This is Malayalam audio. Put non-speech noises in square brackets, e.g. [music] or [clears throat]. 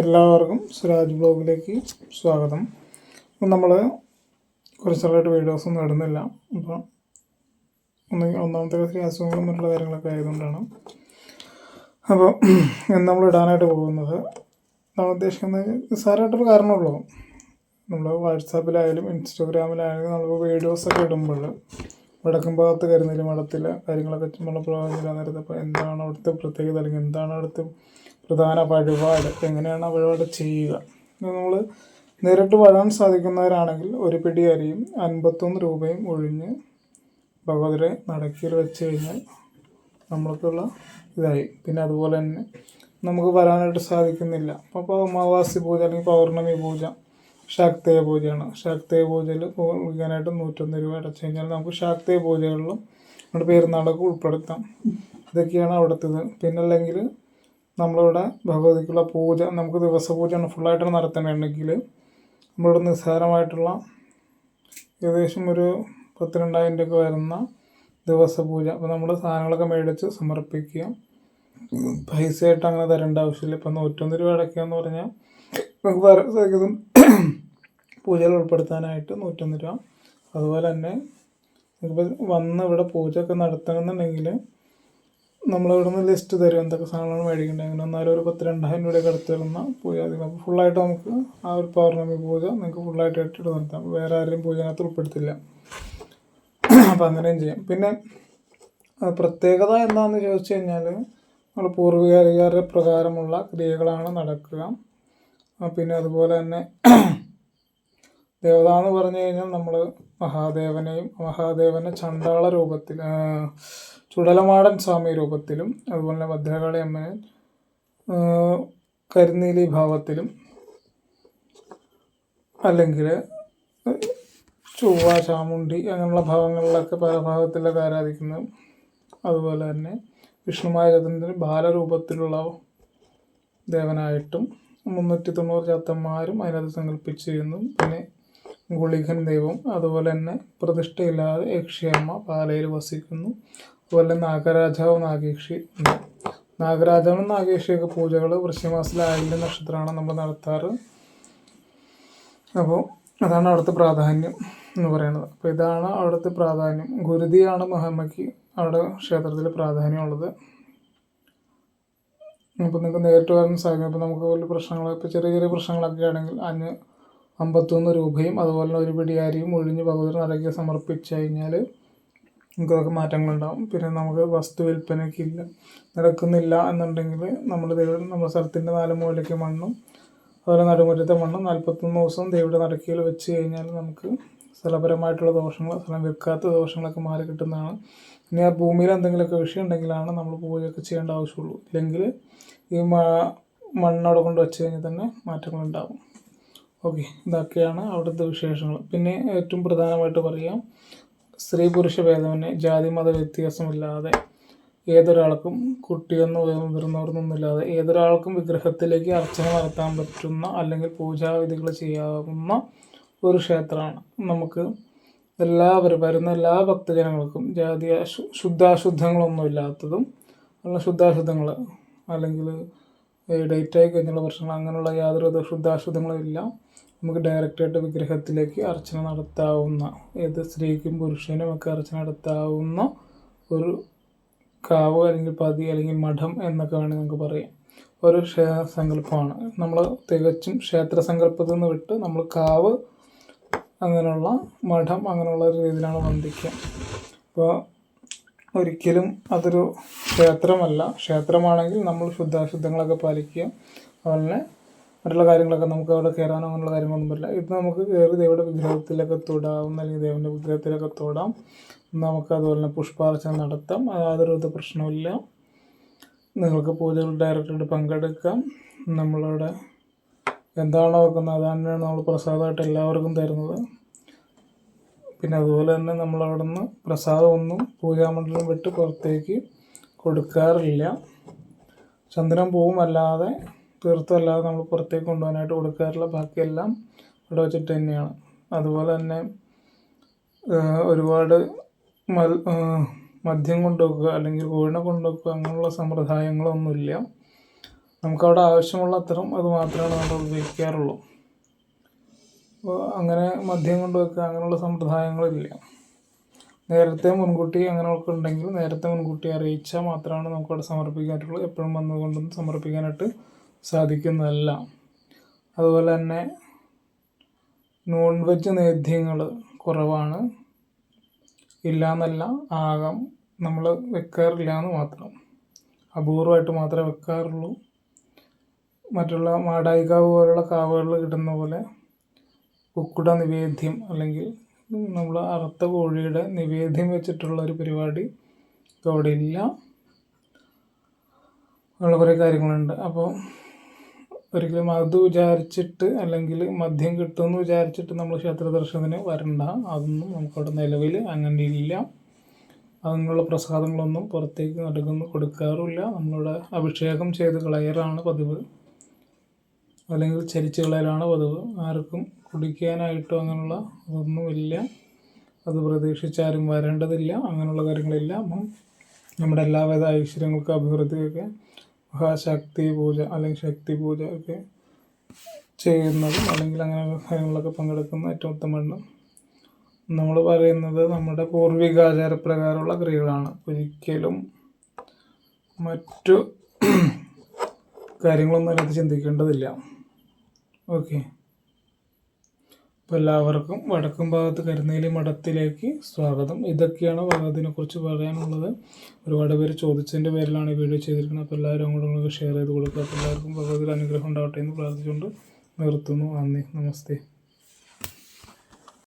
എല്ലാവർക്കും സുരാജ് ബ്ലോഗിലേക്ക് സ്വാഗതം. അപ്പം നമ്മൾ കുറച്ച് നാളായിട്ട് വീഡിയോസ് ഒന്നും ഇടുന്നില്ല. അപ്പോൾ ഒന്ന് ഒന്നാമത്തെ കാര്യം അസുഖങ്ങളും മറ്റുള്ള കാര്യങ്ങളൊക്കെ ആയതുകൊണ്ടാണ്. അപ്പോൾ നമ്മൾ ഇടാനായിട്ട് പോകുന്നത് നമ്മൾ ഉദ്ദേശിക്കുന്നത് നിസ്സാരമായിട്ടൊരു കാരണമുള്ളൂ നമ്മൾ വാട്സാപ്പിലായാലും ഇൻസ്റ്റഗ്രാമിലായാലും നമ്മൾ വീഡിയോസൊക്കെ ഇടുമ്പോൾ വടക്കും ഭാഗത്ത് കരുന്നില്ല മഠത്തിലെ കാര്യങ്ങളൊക്കെ നമ്മൾ നേരത്തെ അപ്പോൾ എന്താണ് അവിടുത്തെ പ്രത്യേകത? അല്ലെങ്കിൽ എന്താണ് അവിടുത്തെ പ്രധാന വഴിപാട്? എങ്ങനെയാണ് ആ വഴിപാട് ചെയ്യുക? നമ്മൾ നേരിട്ട് വഴാൻ സാധിക്കുന്നവരാണെങ്കിൽ ഒരു പിടി അരിയും അൻപത്തൊന്ന് രൂപയും ഒഴിഞ്ഞ് ഭഗവതരെ നടക്കിൽ വെച്ച് കഴിഞ്ഞാൽ നമ്മൾക്കുള്ള ഇതായി. പിന്നെ അതുപോലെ തന്നെ നമുക്ക് വരാനായിട്ട് സാധിക്കുന്നില്ല. അപ്പോൾ അമാവാസി പൂജ അല്ലെങ്കിൽ പൗർണമി പൂജ ശാക്തേയ പൂജയാണ് ശാക്തേയ പൂജയിൽ വിളിക്കാനായിട്ട് നൂറ്റൊന്ന് രൂപ അടച്ചു കഴിഞ്ഞാൽ നമുക്ക് ശാക്തേയ പൂജകളിലും നമ്മുടെ പെരുന്നാളൊക്കെ ഉൾപ്പെടുത്താം. ഇതൊക്കെയാണ് അവിടുത്തേത്. പിന്നെ അല്ലെങ്കിൽ നമ്മളിവിടെ ഭഗവതിക്കുള്ള പൂജ നമുക്ക് ദിവസ പൂജയാണ് ഫുള്ളായിട്ട് നടത്തണമെങ്കിൽ നമ്മളിവിടെ നിസ്സാരമായിട്ടുള്ള ഏകദേശം ഒരു പത്ത് രണ്ടായിരം രൂപ വരുന്ന ദിവസ പൂജ അപ്പോൾ നമ്മൾ സാധനങ്ങളൊക്കെ മേടിച്ച് സമർപ്പിക്കുക. പൈസയായിട്ട് അങ്ങനെ തരേണ്ട ആവശ്യമില്ല. ഇപ്പം നൂറ്റൊന്ന് രൂപ അടയ്ക്കുക എന്ന് പറഞ്ഞാൽ നമുക്ക് സാധിക്കും. പൂജയിൽ ഉൾപ്പെടുത്താനായിട്ട് നൂറ്റൊന്ന് രൂപ. അതുപോലെ തന്നെ വന്ന് ഇവിടെ പൂജ ഒക്കെ നടത്തണമെന്നുണ്ടെങ്കിൽ നമ്മളിവിടെ നിന്ന് ലിസ്റ്റ് തരും എന്തൊക്കെ സാധനങ്ങളാണ് മേടിക്കേണ്ടത്. അങ്ങനെ എന്നാലും ഒരു പത്ത് രണ്ടായിരം രൂപയൊക്കെ അടുത്ത് വരുന്ന പൂജ. അപ്പോൾ ഫുള്ളായിട്ട് നമുക്ക് ആ ഒരു പൗർണമി പൂജ നിങ്ങൾക്ക് ഫുള്ളായിട്ട് ഇട്ടിട്ട് നിർത്താം വേറെ ആരെയും പൂജനകത്ത് ഉൾപ്പെടുത്തില്ല. അപ്പം അങ്ങനെയും ചെയ്യാം. പിന്നെ പ്രത്യേകത എന്താണെന്ന് ചോദിച്ചു കഴിഞ്ഞാൽ നമ്മൾ പൂർവികാരികാരുടെ പ്രകാരമുള്ള ക്രിയകളാണ് നടക്കുക. പിന്നെ അതുപോലെ തന്നെ [clears throat] ദേവത എന്ന് പറഞ്ഞു കഴിഞ്ഞാൽ നമ്മൾ മഹാദേവനെയും മഹാദേവനെ ചണ്ടാള രൂപത്തിൽ ചുടലമാടൻ സ്വാമി രൂപത്തിലും അതുപോലെ തന്നെ ഭദ്രകാളി അമ്മനെ കരുനീലി ഭാവത്തിലും അല്ലെങ്കിൽ ചൊവ്വ ചാമുണ്ടി അങ്ങനെയുള്ള ഭാവങ്ങളിലൊക്കെ പല ഭാഗത്തിലൊക്കെ ആരാധിക്കുന്നത് അതുപോലെ തന്നെ വിഷ്ണുമായ ബാലരൂപത്തിലുള്ള ദേവനായിട്ടും മുന്നൂറ്റി തൊണ്ണൂറ് ചാത്തന്മാരും അതിനകത്ത് സങ്കല്പിച്ചിരുന്നു. പിന്നെ ഗുളികൻ ദൈവം അതുപോലെ തന്നെ പ്രതിഷ്ഠയില്ലാതെ യക്ഷിയമ്മ പാലയിൽ വസിക്കുന്നു. അതുപോലെ നാഗരാജാവ് നാഗേക്ഷി ഉണ്ട്. നാഗരാജാവും നാഗേക്ഷിയൊക്കെ പൂജകൾ വൃശ്യമാസത്തിലെ ആയില്യ നക്ഷത്രമാണ് നമ്മൾ നടത്താറ്. അപ്പോൾ അതാണ് അവിടുത്തെ പ്രാധാന്യം എന്ന് പറയുന്നത്. അപ്പോൾ ഇതാണ് അവിടുത്തെ പ്രാധാന്യം. ഗുരുതിയാണ് മഹമ്മയ്ക്ക് അവിടെ ക്ഷേത്രത്തിൽ പ്രാധാന്യമുള്ളത്. അപ്പോൾ നിങ്ങൾക്ക് നേരിട്ട് വരാൻ സാധിക്കും. അപ്പോൾ നമുക്ക് വലിയ പ്രശ്നങ്ങൾ ഇപ്പോൾ ചെറിയ ചെറിയ പ്രശ്നങ്ങളൊക്കെ ആണെങ്കിൽ അതിന് അമ്പത്തൊന്ന് രൂപയും അതുപോലെ ഒരു പിടി അരിയും ഒഴിഞ്ഞ് ഭഗവതി നടക്കി സമർപ്പിച്ച് കഴിഞ്ഞാൽ നമുക്കതൊക്കെ മാറ്റങ്ങളുണ്ടാവും. പിന്നെ നമുക്ക് വസ്തു വിൽപ്പനയ്ക്കില്ല നടക്കുന്നില്ല എന്നുണ്ടെങ്കിൽ നമ്മൾ ദൈവം നമ്മുടെ സ്ഥലത്തിന്റെ നാല് മൂലയ്ക്ക് മണ്ണും അതുപോലെ നടുമുറ്റത്തെ മണ്ണും നാൽപ്പത്തൊന്ന് ദിവസം ദൈവയുടെ നടക്കിയിൽ വെച്ച് കഴിഞ്ഞാൽ നമുക്ക് സ്ഥലപരമായിട്ടുള്ള ദോഷങ്ങൾ സ്ഥലം വെക്കാത്ത ദോഷങ്ങളൊക്കെ മാറി കിട്ടുന്നതാണ് ഇനി ആ ഭൂമിയിൽ എന്തെങ്കിലുമൊക്കെ വിഷയം ഉണ്ടെങ്കിലാണ് നമ്മൾ പൂജയൊക്കെ ചെയ്യേണ്ട ആവശ്യമുള്ളൂ. ഇല്ലെങ്കിൽ ഈ മണ്ണവിടെ കൊണ്ട് വെച്ച് കഴിഞ്ഞാൽ തന്നെ മാറ്റങ്ങളുണ്ടാകും ഓക്കെ ഇതൊക്കെയാണ് അവിടുത്തെ വിശേഷങ്ങൾ. പിന്നെ ഏറ്റവും പ്രധാനമായിട്ട് പറയാം സ്ത്രീ പുരുഷ ഭേദമന്യേ ജാതി മത വ്യത്യാസമില്ലാതെ ഏതൊരാൾക്കും കുട്ടിയെന്നോ മുതിർന്നവർന്നൊന്നുമില്ലാതെ ഏതൊരാൾക്കും വിഗ്രഹത്തിലേക്ക് അർച്ചന നടത്താൻ പറ്റുന്ന അല്ലെങ്കിൽ പൂജാവിധികൾ ചെയ്യാവുന്ന ഒരു ക്ഷേത്രമാണ്. നമുക്ക് എല്ലാവരും വരുന്ന എല്ലാ ഭക്തജനങ്ങൾക്കും ജാതി ശുദ്ധാശുദ്ധങ്ങളൊന്നും ഇല്ലാത്തതും അല്ല ശുദ്ധാശുദ്ധങ്ങൾ അല്ലെങ്കിൽ ഡേറ്റായി കഴിഞ്ഞുള്ള പ്രശ്നങ്ങൾ അങ്ങനെയുള്ള യാതൊരു ശുദ്ധാശുദ്ധങ്ങളും ഇല്ല. നമുക്ക് ഡയറക്റ്റായിട്ട് വിഗ്രഹത്തിലേക്ക് അർച്ചന നടത്താവുന്ന ഏത് സ്ത്രീക്കും പുരുഷനും ഒക്കെ അർച്ചന നടത്താവുന്ന ഒരു കാവ് അല്ലെങ്കിൽ പതി അല്ലെങ്കിൽ മഠം എന്നൊക്കെ വേണമെങ്കിൽ നമുക്ക് പറയാം. ഒരു സങ്കല്പമാണ്. നമ്മൾ തികച്ചും ക്ഷേത്ര സങ്കല്പത്തിൽ നിന്ന് വിട്ട് നമ്മൾ കാവ് അങ്ങനെയുള്ള മഠം അങ്ങനെയുള്ള ഒരു രീതിയിലാണ് വന്ദിക്കുക. അപ്പോൾ ഒരിക്കലും അതൊരു ക്ഷേത്രമല്ല. ക്ഷേത്രമാണെങ്കിൽ നമ്മൾ ശുദ്ധാശുദ്ധങ്ങളൊക്കെ പാലിക്കുക. അതുപോലെ മറ്റുള്ള കാര്യങ്ങളൊക്കെ നമുക്ക് അവിടെ കയറാനോ അങ്ങനെയുള്ള കാര്യങ്ങളൊന്നും പറ്റില്ല. ഇത് നമുക്ക് കയറി ദൈവയുടെ വിഗ്രഹത്തിലൊക്കെ തൊടാവുന്ന അല്ലെങ്കിൽ ദൈവന്റെ വിഗ്രഹത്തിലൊക്കെ തൊടാം. നമുക്ക് അതുപോലെ തന്നെ പുഷ്പാർച്ചന നടത്താം. യാതൊരു വിധ പ്രശ്നമില്ല നിങ്ങൾക്ക് പൂജകൾ ഡയറക്റ്റായിട്ട് പങ്കെടുക്കാം. നമ്മളവിടെ എന്താണോ വെക്കുന്നത് അത് തന്നെയാണ് നമ്മൾ പ്രസാദമായിട്ട് എല്ലാവർക്കും തരുന്നത്. പിന്നെ അതുപോലെ തന്നെ നമ്മൾ അവിടെ നിന്ന് പ്രസാദമൊന്നും പൂജാമണ്ഡലം വിട്ട് പുറത്തേക്ക് കൊടുക്കാറില്ല. ചന്ദനം പൂവും അല്ലാതെ നമ്മൾ പുറത്തേക്ക് കൊണ്ടുപോകാനായിട്ട് കൊടുക്കാറില്ല. ബാക്കിയെല്ലാം ഇവിടെ വെച്ചിട്ട് തന്നെയാണ്. അതുപോലെ തന്നെ ഒരുപാട് മൽ മദ്യം കൊണ്ടുവെക്കുക അല്ലെങ്കിൽ കോഴിനെ കൊണ്ടുവെക്കുക അങ്ങനെയുള്ള സമ്പ്രദായങ്ങളൊന്നുമില്ല. നമുക്കവിടെ ആവശ്യമുള്ള അത്തരം അത് മാത്രമാണ് നമ്മൾ ഉപയോഗിക്കാറുള്ളൂ. അപ്പോൾ അങ്ങനെ മദ്യം കൊണ്ട് വെക്കുക അങ്ങനെയുള്ള സമ്പ്രദായങ്ങളില്ല. നേരത്തെ മുൻകൂട്ടി അങ്ങനെയൊക്കെ ഉണ്ടെങ്കിൽ നേരത്തെ മുൻകൂട്ടി അറിയിച്ചാൽ മാത്രമാണ് നമുക്കവിടെ സമർപ്പിക്കാൻ എപ്പോഴും വന്നുകൊണ്ടൊന്നും സമർപ്പിക്കാനായിട്ട് സാധിക്കുന്നതല്ല. അതുപോലെ തന്നെ നോൺ വെജ് നേദ്യങ്ങൾ കുറവാണ്. ഇല്ല എന്നല്ല ആകാം നമ്മൾ വെക്കാറില്ല എന്ന് മാത്രം. അപൂർവമായിട്ട് മാത്രമേ വെക്കാറുള്ളൂ. മറ്റുള്ള മാടായിക്കാവ് പോലുള്ള കാവുകളിൽ കിട്ടുന്ന പോലെ കുക്കുട നിവേദ്യം അല്ലെങ്കിൽ നമ്മൾ അറുത്ത കോഴിയുടെ നിവേദ്യം വെച്ചിട്ടുള്ള ഒരു പരിപാടി അവിടെ ഇല്ല. ഉള്ള കുറേ കാര്യങ്ങളുണ്ട്. അപ്പോൾ ഒരിക്കലും അത് വിചാരിച്ചിട്ട് അല്ലെങ്കിൽ മദ്യം കിട്ടുമെന്ന് വിചാരിച്ചിട്ട് നമ്മൾ ക്ഷേത്ര ദർശനത്തിന് വരണ്ട. അതൊന്നും നമുക്കവിടെ നിലവിൽ അങ്ങനെ ഇല്ല. അങ്ങനെയുള്ള പ്രസാദങ്ങളൊന്നും പുറത്തേക്ക് നടക്കുന്നു കൊടുക്കാറുമില്ല. നമ്മളിവിടെ അഭിഷേകം ചെയ്ത് കളയറാണ് പതിവ്. അല്ലെങ്കിൽ ചരിച്ച് കളയലാണ് പതിവ് ആർക്കും കുടിക്കാനായിട്ടോ അങ്ങനെയുള്ള ഒന്നുമില്ല അത് പ്രതീക്ഷിച്ചാരും വരേണ്ടതില്ല. അങ്ങനെയുള്ള കാര്യങ്ങളില്ല. അപ്പം നമ്മുടെ എല്ലാവിധ ഐശ്വര്യങ്ങൾക്കും അഭിവൃദ്ധിയൊക്കെ മഹാശക്തി പൂജ അല്ലെങ്കിൽ ശക്തി പൂജ ഒക്കെ ചെയ്യുന്നതും അല്ലെങ്കിൽ അങ്ങനെ കാര്യങ്ങളിലൊക്കെ പങ്കെടുക്കുന്ന ഏറ്റവും ഉത്തമമാണ് നമ്മൾ പറയുന്നത് നമ്മുടെ പൂർവികാചാരപ്രകാരമുള്ള ക്രിയകളാണ്. ഒരിക്കലും മറ്റു കാര്യങ്ങളൊന്നും അതിനകത്ത് ചിന്തിക്കേണ്ടതില്ല. ഓക്കെ. അപ്പോൾ എല്ലാവർക്കും വടക്കും ഭാഗത്ത് കരുനേലി മഠത്തിലേക്ക് സ്വാഗതം. ഇതൊക്കെയാണ് ഭഗവതിനെ കുറിച്ച് പറയാനുള്ളത്. ഒരുപാട് പേര് ചോദിച്ചതിന്റെ പേരിലാണ് ഈ വീഡിയോ ചെയ്തിരിക്കുന്നത്. അപ്പോൾ എല്ലാവരും അങ്ങോട്ടും ഷെയർ ചെയ്ത് കൊടുക്കുക. അപ്പോൾ എല്ലാവർക്കും ഭഗവതിയുടെ അനുഗ്രഹം ഉണ്ടാവട്ടെ എന്ന് പ്രാർത്ഥിച്ചുകൊണ്ട് നിർത്തുന്നു. നന്ദി. നമസ്തേ.